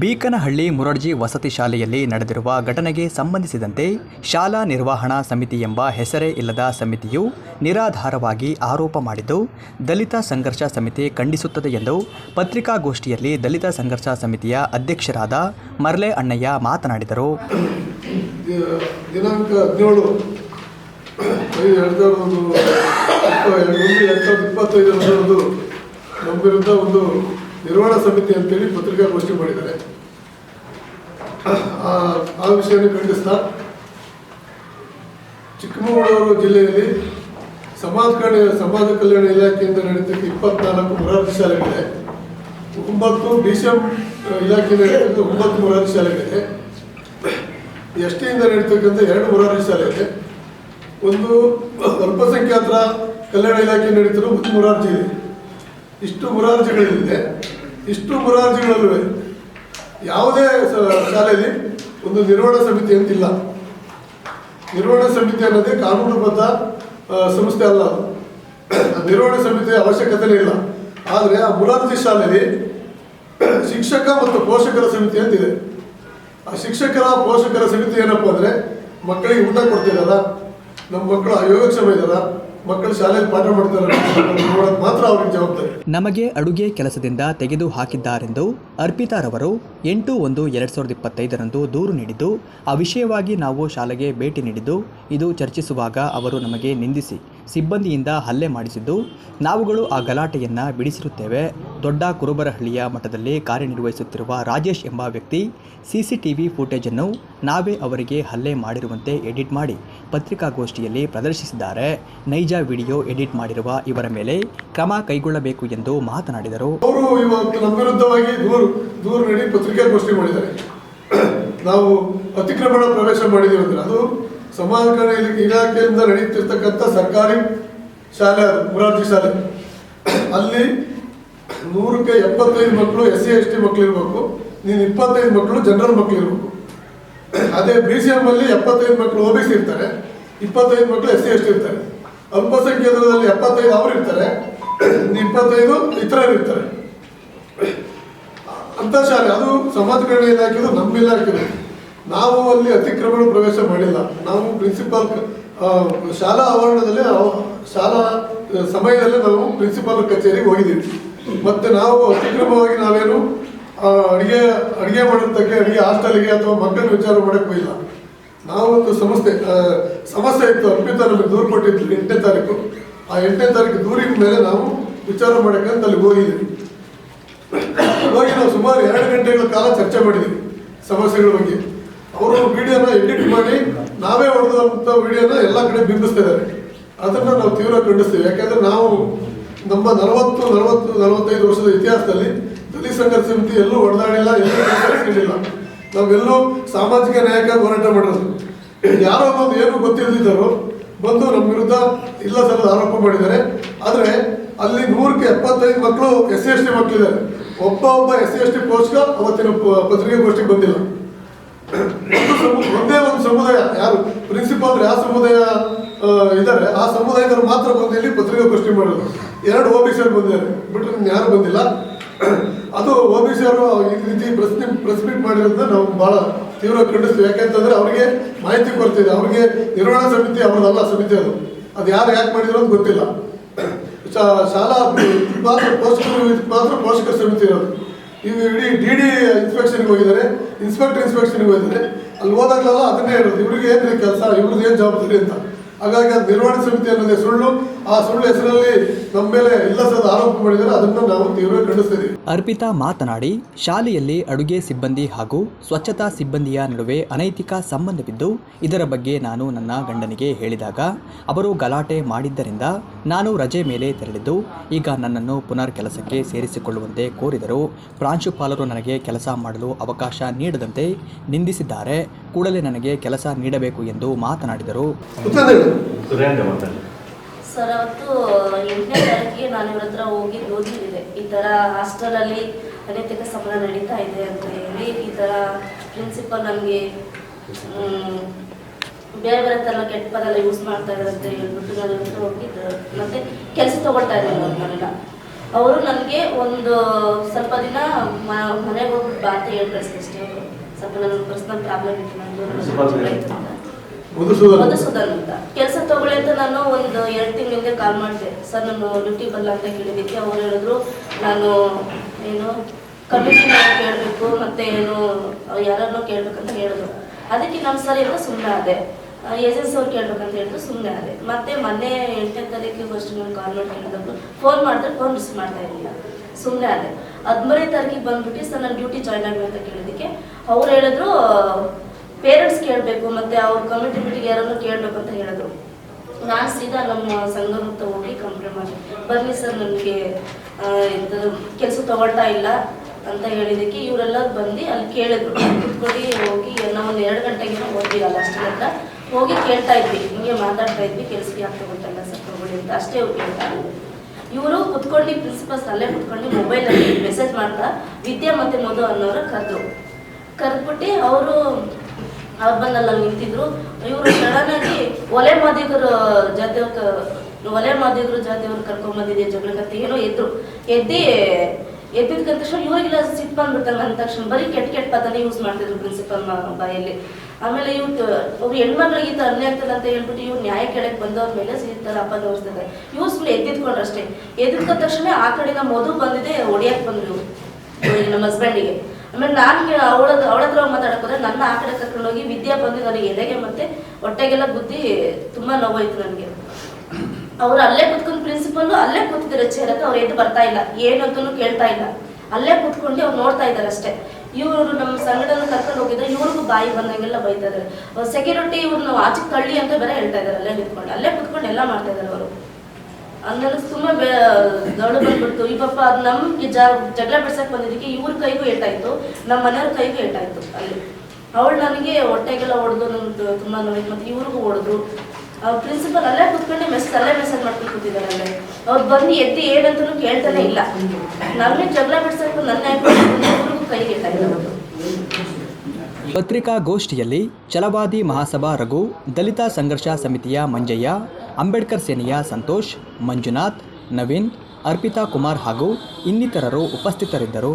ಬೀಕನಹಳ್ಳಿ ಮುರಡ್ಜಿ ವಸತಿ ಶಾಲೆಯಲ್ಲಿ ನಡೆದಿರುವ ಘಟನೆಗೆ ಸಂಬಂಧಿಸಿದಂತೆ ಶಾಲಾ ನಿರ್ವಹಣಾ ಸಮಿತಿ ಎಂಬ ಹೆಸರೇ ಇಲ್ಲದ ಸಮಿತಿಯು ನಿರಾಧಾರವಾಗಿ ಆರೋಪ ಮಾಡಿದ್ದು, ದಲಿತ ಸಂಘರ್ಷ ಸಮಿತಿ ಖಂಡಿಸುತ್ತದೆ ಎಂದು ಪತ್ರಿಕಾಗೋಷ್ಠಿಯಲ್ಲಿ ದಲಿತ ಸಂಘರ್ಷ ಸಮಿತಿಯ ಅಧ್ಯಕ್ಷರಾದ ಮರ್ಲೆ ಅಣ್ಣಯ್ಯ ಮಾತನಾಡಿದರು. ದಿನಾಂಕ ಹದಿನೇಳು ನಮ್ಮ ವಿರುದ್ಧ ಒಂದು ನಿರ್ವಹಣಾ ಸಮಿತಿ ಅಂತೇಳಿ ಪತ್ರಿಕಾಗೋಷ್ಠಿ ಮಾಡಿದ್ದಾರೆ. ಆ ವಿಷಯನ ಖಂಡಿಸ್ತಾ ಚಿಕ್ಕಮಗಳೂರು ಜಿಲ್ಲೆಯಲ್ಲಿ ಸಮಾಜ ಕಲ್ಯಾಣ ಸಮಾಜ ಕಲ್ಯಾಣ ಇಲಾಖೆಯಿಂದ ನಡೀತಕ್ಕ ಇಪ್ಪತ್ನಾಲ್ಕು ಮೊರಾರ್ಜಿ ಶಾಲೆಗಳಿದೆ. ಒಂಬತ್ತು ಬಿ ಸಿ ಎಂ ಇಲಾಖೆಯಿಂದ ನಡೀತಕ್ಕಂಥ ಒಂಬತ್ತು ಮೊರಾರ್ಜಿ ಶಾಲೆಗಳಿದೆ. ಎಸ್ ಟಿಯಿಂದ ನಡೀತಕ್ಕಂಥ ಎರಡು ಮೊರಾರ್ಜಿ ಶಾಲೆ ಇದೆ ಒಂದು ಅಲ್ಪಸಂಖ್ಯಾತರ ಕಲ್ಯಾಣ ಇಲಾಖೆ ನಡೀತಿರೋ ಒಂದು ಮೊರಾರ್ಜಿ ಇದೆ. ಇಷ್ಟು ಮೊರಾರ್ಜಿಗಳಿದೆ ಇಷ್ಟು ಮುರಾರ್ಜಿಗಳಲ್ಲೂ ಯಾವುದೇ ಶಾಲೆಯಲ್ಲಿ ಒಂದು ನಿರ್ವಹಣಾ ಸಮಿತಿ ಅಂತಿಲ್ಲ. ನಿರ್ವಹಣಾ ಸಮಿತಿ ಅನ್ನೋದೇ ಕಾನೂನುಬದ್ಧ ಸಂಸ್ಥೆ ಅಲ್ಲ ನಿರ್ವಹಣಾ ಸಮಿತಿಯ ಅವಶ್ಯಕತೆನೇ ಇಲ್ಲ. ಆದರೆ ಆ ಮುರಾರ್ಜಿ ಶಾಲೆಯಲ್ಲಿ ಶಿಕ್ಷಕ ಮತ್ತು ಪೋಷಕರ ಸಮಿತಿ ಅಂತಿದೆ. ಆ ಶಿಕ್ಷಕರ, ಪೋಷಕರ ಸಮಿತಿ ಏನಪ್ಪ ಅಂದರೆ ಮಕ್ಕಳಿಗೆ ಊಟ ಕೊಡ್ತಿದ್ದಾರ ನಮ್ಮ ಮಕ್ಕಳು ಅಯೋಗ್ಯಕ್ಷಮ ಇದಾರ ಮಕ್ಕಳು ಶಾಲೆಯಲ್ಲಿ ಪಾಠ ಮಾಡ್ತಾರೆ ಮಾತ್ರ ಅವ್ರಿಗೆ ಜವಾಬ್ದಾರಿ. ನಮಗೆ ಅಡುಗೆ ಕೆಲಸದಿಂದ ತೆಗೆದು ಹಾಕಿದ್ದಾರೆಂದು ಅರ್ಪಿತಾರವರು ಎಂಟು ಒಂದು ಎರಡು ಸಾವಿರದ ಇಪ್ಪತ್ತೈದರಂದು ದೂರು ನೀಡಿದ್ದು ಆ ವಿಷಯವಾಗಿ ನಾವು ಶಾಲೆಗೆ ಭೇಟಿ ನೀಡಿದ್ದು, ಇದು ಚರ್ಚಿಸುವಾಗ ಅವರು ನಮಗೆ ನಿಂದಿಸಿ ಸಿಬ್ಬಂದಿಯಿಂದ ಹಲ್ಲೆ ಮಾಡಿಸಿದ್ದು. ನಾವುಗಳು ಆ ಗಲಾಟೆಯನ್ನು ಬಿಡಿಸಿರುತ್ತೇವೆ. ದೊಡ್ಡ ಕುರುಬರಹಳ್ಳಿಯ ಮಠದಲ್ಲಿ ಕಾರ್ಯನಿರ್ವಹಿಸುತ್ತಿರುವ ರಾಜೇಶ್ ಎಂಬ ವ್ಯಕ್ತಿ ಸಿಸಿಟಿವಿ ಫುಟೇಜನ್ನು ನಾವೇ ಅವರಿಗೆ ಹಲ್ಲೆ ಮಾಡಿರುವಂತೆ ಎಡಿಟ್ ಮಾಡಿ ಪತ್ರಿಕಾಗೋಷ್ಠಿಯಲ್ಲಿ ಪ್ರದರ್ಶಿಸಿದ್ದಾರೆ. ನೈಜ ವಿಡಿಯೋ ಎಡಿಟ್ ಮಾಡಿರುವ ಇವರ ಮೇಲೆ ಕ್ರಮ ಕೈಗೊಳ್ಳಬೇಕು ಎಂದು ಮಾತನಾಡಿದರು. ಪತ್ರಿಕಾಗೋಷ್ಠಿ ಮಾಡಿದ್ದಾರೆ. ನಾವು ಅತಿಕ್ರಮಣ ಪ್ರವೇಶ ಮಾಡಿದ್ದೀವಿ ಅದು ಸಮಾಜ ಕಲ್ಯಾಣ ಇಲ- ಇಲಾಖೆಯಿಂದ ನಡೆಯುತ್ತಿರ್ತಕ್ಕಂಥ ಸರ್ಕಾರಿ ಶಾಲೆ ಅದು, ಮುರಾರ್ಜಿ ಶಾಲೆ. ಅಲ್ಲಿ ನೂರಕ್ಕೆ ಎಪ್ಪತ್ತೈದು ಮಕ್ಕಳು ಎಸ್ ಸಿ, ಎಸ್ ಟಿ ಮಕ್ಕಳು ಇರಬೇಕು ನೀನು ಇಪ್ಪತ್ತೈದು ಮಕ್ಕಳು ಜನರಲ್ ಮಕ್ಕಳು ಇರಬೇಕು. ಅದೇ ಬಿ ಸಿ ಎಮ್ಮಲ್ಲಿ ಎಪ್ಪತ್ತೈದು ಮಕ್ಕಳು ಒ ಬಿ ಸಿ ಇರ್ತಾರೆ, ಇಪ್ಪತ್ತೈದು ಮಕ್ಕಳು ಎಸ್ ಸಿ, ಎಸ್ ಟಿ ಇರ್ತಾರೆ. ಅಲ್ಪಸಂಖ್ಯಾತರಲ್ಲಿ ಎಪ್ಪತ್ತೈದು ಅವರು ಇರ್ತಾರೆ ಇಪ್ಪತ್ತೈದು ಇತರರು ಇರ್ತಾರೆ. ಅಂತ ಶಾಲೆ, ಅದು ಸಮಾಜ ಕಲ್ಯಾಣ ಇಲಾಖೆದು, ನಮ್ಮ ಇಲಾಖೆದು. ನಾವು ಅಲ್ಲಿ ಅತಿಕ್ರಮಣ ಪ್ರವೇಶ ಮಾಡಿಲ್ಲ. ನಾವು ಪ್ರಿನ್ಸಿಪಾಲ್ ಶಾಲಾ ಆವರಣದಲ್ಲಿ ಶಾಲಾ ಸಮಯದಲ್ಲಿ ನಾವು ಪ್ರಿನ್ಸಿಪಾಲ್ ಕಚೇರಿಗೆ ಹೋಗಿದ್ದೀವಿ. ಮತ್ತೆ ನಾವು ಅತಿಕ್ರಮವಾಗಿ ನಾವೇನು ಅಡುಗೆ, ಅಡಿಗೆ ಅಡಿಗೆ ಅಡುಗೆ ಹಾಸ್ಟೆಲ್ಗೆ ಅಥವಾ ಮಕ್ಕಳ ವಿಚಾರ ಮಾಡಕ್ಕೆ ಹೋಗಿಲ್ಲ ನಾವು ಒಂದು ಸಂಸ್ಥೆ ಸಮಸ್ಯೆ ಇತ್ತು ಅರ್ಪಿತ ನಮಗೆ ದೂರು ಕೊಟ್ಟಿದ್ವಿ ಎಂಟನೇ ತಾರೀಕು. ಆ ಎಂಟನೇ ತಾರೀಕು ದೂರಿನ ಮೇಲೆ ನಾವು ವಿಚಾರ ಮಾಡಕ್ಕೆ ಅಂತ ಅಲ್ಲಿ ಹೋಗಿದ್ದೀವಿ. ಹೋಗಿ ನಾವು ಸುಮಾರು ಎರಡು ಗಂಟೆಗಳ ಕಾಲ ಚರ್ಚೆ ಮಾಡಿದ್ದೀವಿ ಸಮಸ್ಯೆಗಳ ಬಗ್ಗೆ. ಅವರು ವಿಡಿಯೋನ ಎಡಿಟ್ ಮಾಡಿ ನಾವೇ ಹೊಡೆದಂಥ ವಿಡಿಯೋನ ಎಲ್ಲ ಕಡೆ ಬಿಂಬಿಸ್ತಾ ಇದ್ದಾರೆ. ಅದನ್ನ ನಾವು ತೀವ್ರ ಖಂಡಿಸ್ತೀವಿ. ಯಾಕಂದ್ರೆ ನಾವು ನಮ್ಮ ನಲವತ್ತು ನಲವತ್ತು, ನಲವತ್ತೈದು ವರ್ಷದ ಇತಿಹಾಸದಲ್ಲಿ ದಲಿತ ಸಂಘ ಸಮಿತಿ ಎಲ್ಲೂ ಹೊಡೆದಾಡಿಲ್ಲ ಎಲ್ಲೂ ನಾವು ನಾವೆಲ್ಲೂ ಸಾಮಾಜಿಕ ನ್ಯಾಯಕ್ಕಾಗಿ ಹೋರಾಟ ಮಾಡಿರೋದು. ಯಾರೋ ಬಂದು ಏನು ಗೊತ್ತಿಲ್ಲದಿದ್ದರು ಬಂದು ನಮ್ಮ ವಿರುದ್ಧ ಇಲ್ಲ ಸಲ್ಲದ ಆರೋಪ ಮಾಡಿದ್ದಾರೆ. ಆದರೆ ಅಲ್ಲಿ ನೂರಕ್ಕೆ ಎಪ್ಪತ್ತೈದು ಮಕ್ಕಳು ಎಸ್ ಸಿ ಎಸ್ ಟಿ ಮಕ್ಕಳಿದ್ದಾರೆ. ಒಬ್ಬ ಒಬ್ಬ ಎಸ್ ಸಿ ಎಸ್ ಟಿ ಪೋಸ್ಟ್ಗ ಅವತ್ತಿನ ಪತ್ರಿಕೆ ಪತ್ರಿಕಾಗೋಷ್ಠಿಗೆ ಬಂದಿಲ್ಲ. ಒಂದು ಸಮು- ಒಂದೇ ಒಂದು ಸಮುದಾಯ, ಯಾರು ಪ್ರಿನ್ಸಿಪಾಲ್ ಯಾವ ಸಮುದಾಯ ಇದ್ದಾರೆ ಆ ಸಮುದಾಯದವರು ಮಾತ್ರ ಬಂದು ಇಲ್ಲಿ ಪ್ರಶ್ನೆ ಮಾಡೋದು. ಎರಡು ಒ ಬಿ ಸಿ ಬಂದಿದ್ದಾರೆ. ಬಿಟ್ಟರೆ ಯಾರು ಬಂದಿಲ್ಲ. ಅದು ಒ ಬಿ ಸಿ ಅವರು ಈ ರೀತಿ ಪ್ರಶ್ನೆ ಪ್ರೆಸ್ ಮೀಟ್ ಮಾಡಿರೋದನ್ನ ನಾವು ಬಹಳ ತೀವ್ರ ಖಂಡಿಸ್ತೀವಿ. ಯಾಕೆಂತಂದ್ರೆ ಅವ್ರಿಗೆ ಮಾಹಿತಿ ಕೊಡ್ತಿದೆ. ಅವ್ರಿಗೆ ನಿರ್ವಹಣಾ ಸಮಿತಿ ಅವ್ರದ್ದಲ್ಲ ಸಮಿತಿ ಅದು. ಅದು ಯಾರು ಯಾಕೆ ಮಾಡಿದ್ರು ಅಂತ ಗೊತ್ತಿಲ್ಲ. ಶಾಲಾ ಮಾತ್ರ ಪೋಷಕರು ಮಾತ್ರ ಪೋಷಕರ ಸಮಿತಿ ಇರೋದು. ಇವು ಇಡೀ ಡಿ ಡಿ ಇನ್ಸ್ಪೆಕ್ಷನ್ಗೆ ಹೋಗಿದ್ದಾರೆ. ಇನ್ಸ್ಪೆಕ್ಟರ್ ಇನ್ಸ್ಪೆಕ್ಷನ್ಗೆ ಹೋಗಿದ್ದಾರೆ. ಅಲ್ಲಿ ಹೋದಾಗಲೆಲ್ಲ ಅದನ್ನೇ ಹೇಳೋದು, ಇವ್ರಿಗೆ ಏನು ಕೆಲಸ? ಇವ್ರದ್ದು ಏನು ಜವಾಬ್ದಾರಿ? ಅಂತ. ಹಾಗಾಗಿ ಅದು ನಿರ್ವಹಣೆ ಸಮಿತಿ ಅನ್ನೋದೇ ಸುಳ್ಳು. ಆ ಸುಳ್ಳು ಹೆಸರಲ್ಲಿ ನಮ್ಮ ಮೇಲೆ ಇಲ್ಲಸದ ಆರೋಪ ಮಾಡಿದರೆ ಅದನ್ನು ನಾವು ತೀವ್ರ ಖಂಡಿಸ್ತೀವಿ ಅರ್ಪಿತಾ ಮಾತನಾಡಿ ಶಾಲೆಯಲ್ಲಿ ಅಡುಗೆ ಸಿಬ್ಬಂದಿ ಹಾಗೂ ಸ್ವಚ್ಛತಾ ಸಿಬ್ಬಂದಿಯ ನಡುವೆ ಅನೈತಿಕ ಸಂಬಂಧವಿದ್ದು ಇದರ ಬಗ್ಗೆ ನಾನು ನನ್ನ ಗಂಡನಿಗೆ ಹೇಳಿದಾಗ ಅವರು ಗಲಾಟೆ ಮಾಡಿದ್ದರಿಂದ ನಾನು ರಜೆ ಮೇಲೆ ತೆರಳಿದ್ದು ಈಗ ನನ್ನನ್ನು ಪುನರ್ ಕೆಲಸಕ್ಕೆ ಸೇರಿಸಿಕೊಳ್ಳುವಂತೆ ಕೋರಿದರು ಪ್ರಾಂಶುಪಾಲರು ನನಗೆ ಕೆಲಸ ಮಾಡಲು ಅವಕಾಶ ನೀಡದಂತೆ ನಿಂದಿಸಿದ್ದಾರೆ. ಕೂಡಲೇ ನನಗೆ ಕೆಲಸ ನೀಡಬೇಕು ಎಂದು ಮಾತನಾಡಿದರು. ಸರ್ ಅವತ್ತು ಎಂಟನೇ ತಾರೀಕಿಗೆ ನಾನು ಇವ್ರ ಹತ್ರ ಹೋಗಿ ಓದಿದ್ದೆ ಈ ಥರ ಹಾಸ್ಟೆಲಲ್ಲಿ ಅನೈತಿಕ ಸಂಬಳ ನಡೀತಾ ಇದೆ ಅಂತ ಹೇಳಿ ಈ ಥರ ಪ್ರಿನ್ಸಿಪಲ್ ನನಗೆ ಬೇರೆ ಬೇರೆ ಥರ ಕೆಟ್ಟ ಪದ ಎಲ್ಲ ಯೂಸ್ ಮಾಡ್ತಾ ಇದ್ದಾರೆ ಅಂತ ಹೇಳ್ಬಿಟ್ಟು ನಾನು ಹತ್ರ ಹೋಗಿದ್ದು. ಮತ್ತೆ ಕೆಲಸ ತಗೊಳ್ತಾ ಇದ್ದಾರೆ ಅವ್ರು ನನ್ನನ್ನ ಅವರು ನನಗೆ ಒಂದು ಸ್ವಲ್ಪ ದಿನ ಮನೆಗೆ ಹೋಗ್ಬಿಟ್ಟು ಬಾ ಹೇಳ್ಕಳಿಸ್ತು ಅಷ್ಟೇ ಅವರು. ಸ್ವಲ್ಪ ನನ್ನ ಪರ್ಸನಲ್ ಪ್ರಾಬ್ಲಮ್ ಇತ್ತು ನಂದು. ಮಧುಸೂದನ್ ಅಂತ ಕೆಲಸ ತಗೊಳ್ಳಿ ಅಂತ ನಾನು ಒಂದು ಎರಡು ತಿಂಗಳಿಂದ ಕಾಲ್ ಮಾಡಿದೆ. ಸರ್ ನಾನು ಡ್ಯೂಟಿ ಬರಲ್ಲ ಅಂತ ಕೇಳಿದ್ದಕ್ಕೆ ಅವ್ರು ಹೇಳಿದ್ರು ನಾನು ಏನು ಕಮಿಟಿನ ಕೇಳಬೇಕು ಮತ್ತೆ ಏನು ಯಾರನ್ನೋ ಕೇಳ್ಬೇಕಂತ ಹೇಳಿದ್ರು. ಅದಕ್ಕೆ ನಮ್ಮ ಸರ್ ಎಲ್ಲ ಸುಮ್ಮನೆ ಆದೆ. ಏಜೆನ್ಸಿ ಅವ್ರು ಕೇಳ್ಬೇಕಂತ ಹೇಳಿದ್ರು ಸುಮ್ಮನೆ ಆದೆ. ಮತ್ತೆ ಮೊನ್ನೆ ಎಂಟನೇ ತಾರೀಕಿಗೆ ಫಸ್ಟ್ ನಾನು ಕಾಲ್ ಮಾಡಿ ಕೇಳಿದ್ರು ಫೋನ್ ಮಾಡಿದ್ರೆ ಫೋನ್ ರಿಸೀವ್ ಮಾಡ್ತಾ ಇರಲಿಲ್ಲ. ಸುಮ್ಮನೆ ಆದೆ. ಹದಿಮೂರನೇ ತಾರೀಕಿಗೆ ಬಂದ್ಬಿಟ್ಟು ಸರ್ ನಾನು ಡ್ಯೂಟಿ ಜಾಯ್ನ್ ಆಗಬೇಕು ಅಂತ ಕೇಳಿದ್ದಕ್ಕೆ ಅವ್ರು ಹೇಳಿದ್ರು ಪೇರೆಂಟ್ಸ್ ಕೇಳಬೇಕು ಮತ್ತೆ ಅವ್ರ ಕಮ್ಯುನಿಟಿ ಮೀಟಿಂಗ್ ಯಾರನ್ನು ಕೇಳಬೇಕು ಅಂತ ಹೇಳಿದ್ರು. ನಾನು ಸೀದಾ ನಮ್ಮ ಸಂಘದ ಹತ್ರ ಹೋಗಿ ಕಂಪ್ಲೇಂಟ್ ಮಾಡಿ ಬನ್ನಿ ಸರ್ ನನಗೆ ಕೆಲಸ ತಗೊಳ್ತಾ ಇಲ್ಲ ಅಂತ ಹೇಳಿದಕ್ಕೆ ಇವರೆಲ್ಲ ಬಂದು ಅಲ್ಲಿ ಕೇಳಿದ್ರು. ಕುತ್ಕೊಂಡು ಹೋಗಿ ನಾವು ಒಂದು ಎರಡು ಗಂಟೆಗೆ ಹೋದ್ವಿ ಅಲ್ಲ ಅಷ್ಟೇ ಅಂತ. ಹೋಗಿ ಕೇಳ್ತಾ ಇದ್ವಿ. ಹಿಂಗೆ ಮಾತಾಡ್ತಾ ಇದ್ವಿ, ಕೆಲಸಕ್ಕೆ ಯಾಕೆ ತಗೊಳ್ತಾ ಸರ್ ತಗೊಳ್ಳಿ ಅಂತ. ಅಷ್ಟೇ ಕೇಳ್ತಾ ಇವರು ಕುತ್ಕೊಂಡು ಪ್ರಿನ್ಸಿಪಲ್ಸ್ ಅಲ್ಲೇ ಕುತ್ಕೊಂಡು ಮೊಬೈಲಲ್ಲಿ ಮೆಸೇಜ್ ಮಾಡ್ತಾ, ವಿದ್ಯಾ ಮತ್ತೆ ಮಧು ಅನ್ನೋರು ಕರೆದ್ರು. ಕರೆದ್ಬಿಟ್ಟು ಅವರು ಅವ್ರು ನಿಂತಿದ್ರು. ಇವರು ಸಡನ್ ಆಗಿ ಒಲೆ ಮಾದಿಗರ ಜಾತಿಯವ್ರ ಒಲೆ ಮಾದಿಗರ ಜಾತಿಯವ್ರು ಕರ್ಕೊಂಡ್ ಬಂದಿದೆ ಜಗಳಕತ್ತೆ ಏನೋ ಎದ್ರು. ಎದ್ದಿ, ಎದ್ದಿದ್ ತಕ್ಷಣ ಇವರಿಗೆಲ್ಲ ಸಿಟ್ ಬಂದ್ಬಿಡ್ತಾರೆ ಅಂದ ತಕ್ಷಣ. ಬರೀ ಕೆಟ್ಟ ಕೆಟ್ಟ ಪದನೆ ಯೂಸ್ ಮಾಡ್ತಿದ್ರು ಪ್ರಿನ್ಸಿಪಲ್ ಬಾಯಲ್ಲಿ. ಆಮೇಲೆ ಇವ್ ಅವ್ರು ಹೆಣ್ಮಕ್ಳಿಗೆ ಥರ ಅನ್ಯಾಯ ಆಗ್ತದೆ ಅಂತ ಹೇಳ್ಬಿಟ್ಟು ಇವ್ರು ನ್ಯಾಯ ಕೆಳಗೆ ಬಂದವ್ರ ಮೇಲೆ ಸೀತಾರ ಅಪ್ಪ ತೋರಿಸ್ತಾರೆ ಇವ್ರು ಸುಮ್ಮನೆ ಎದ್ದಿದ್ಕೊಂಡ್ರು ಅಷ್ಟೇ. ಎದ್ದಿದ್ಕ ತಕ್ಷಣ ಆ ಕಡೆಯಿಂದ ಮಧು ಬಂದಿದೆ, ಹೊಡಿಯಕ್ ಬಂದ್ರು ನಮ್ಮ ಹಸ್ಬೆಂಡಿಗೆ ಆಮೇಲೆ ನಾನು ಅವಳ ಅವಳ ಹತ್ರ ಮಾತಾಡಕ್ ಹೋದ್ರೆ ನನ್ನ ಆ ಕಡೆ ಕರ್ಕೊಂಡು ಹೋಗಿ ವಿದ್ಯಾ ಬಂದು ನನಗೆ ಎದೆಗೆ ಮತ್ತೆ ಹೊಟ್ಟೆಗೆಲ್ಲ ಬುದ್ಧಿ ತುಂಬಾ ನೋವಾಯ್ತು ನನಗೆ. ಅವ್ರು ಅಲ್ಲೇ ಕುತ್ಕೊಂಡು ಪ್ರಿನ್ಸಿಪಲ್ ಅಲ್ಲೇ ಕೂತಿದ್ರೆ ಚೇರ್ ಅವ್ರು ಎದ್ದು ಬರ್ತಾ ಇಲ್ಲ. ಏನು ಅಂತಲೂ ಕೇಳ್ತಾ ಇಲ್ಲ. ಅಲ್ಲೇ ಕುತ್ಕೊಂಡು ಅವ್ರು ನೋಡ್ತಾ ಇದ್ದಾರೆ ಅಷ್ಟೇ. ಇವರು ನಮ್ಮ ಸಂಘಟನೆ ಕರ್ಕೊಂಡು ಹೋಗಿದ್ರೆ ಇವ್ರಿಗೂ ಬಾಯಿ ಬಂದಂಗೆಲ್ಲ ಬೈತಾ ಇದಾರೆ. ಸೆಕ್ಯೂರಿಟಿ ಇವ್ರನ್ನ ಆಚೆ ಕಳ್ಳಿ ಅಂತ ಬೇರೆ ಹೇಳ್ತಾ ಇದಾರೆ, ಅಲ್ಲೇ ನಿಂತ್ಕೊಂಡು. ಅಲ್ಲೇ ಕುತ್ಕೊಂಡು ಎಲ್ಲ ಮಾಡ್ತಾ ಇದಾರೆ ಅವರು. ಅಂದ್ರೆ ತುಂಬಾ ದೊಡ್ಡ ಬಂದ್ಬಿಡ್ತು. ಈ ಪಾಪ ಅದು ನಮ್ಗೆ ಜಗಳ ಬಿಡ್ಸಕ್ ಬಂದಿದ್ದಕ್ಕೆ ಇವ್ರ ಕೈಗೂ ಏಟಾಯ್ತು. ನಮ್ಮ ಮನೆಯವ್ರ ಕೈಗೂ ಏಟಾಯ್ತು ಅಲ್ಲಿ. ಅವಳು ನನಗೆ ಹೊಟ್ಟೆಗೆಲ್ಲ ಹೊಡೆದು ನಮ್ದು ತುಂಬಾ ನೋಡಿದ್ ಮತ್ತೆ ಇವ್ರಿಗೂ ಹೊಡೆದ್ರು ಪ್ರಿನ್ಸಿಪಲ್ ಅಲ್ಲೇ ಕುತ್ಕೊಂಡು ಮೆಸೇಜ್ ಅಲ್ಲೇ ಮೆಸೇಜ್ ಮಾಡ್ಕೊಂಡು ಕೂತಿದ್ದಾರೆ ಅಲ್ಲೇ ಅವ್ರು ಬಂದು ಎದ್ದು ಏನಂತನೂ ಕೇಳ್ತಾನೆ ಇಲ್ಲ. ನಮಗೆ ಜಗಳ ಬಿಡ್ಸಕ್ ನನ್ನ ಇವ್ರಿಗೂ ಕೈಗೆ ಏಟಾಯ್ತು. ಪತ್ರಿಕಾಗೋಷ್ಠಿಯಲ್ಲಿ ಚಲವಾದಿ ಮಹಾಸಭಾ ರಘು, ದಲಿತ ಸಂಘರ್ಷ ಸಮಿತಿಯ ಮಂಜಯ್ಯ, ಅಂಬೇಡ್ಕರ್ ಸೇನೆಯ ಸಂತೋಷ್, ಮಂಜುನಾಥ್, ನವೀನ್, ಅರ್ಪಿತಾ ಕುಮಾರ್ ಹಾಗೂ ಇನ್ನಿತರರು ಉಪಸ್ಥಿತರಿದ್ದರು.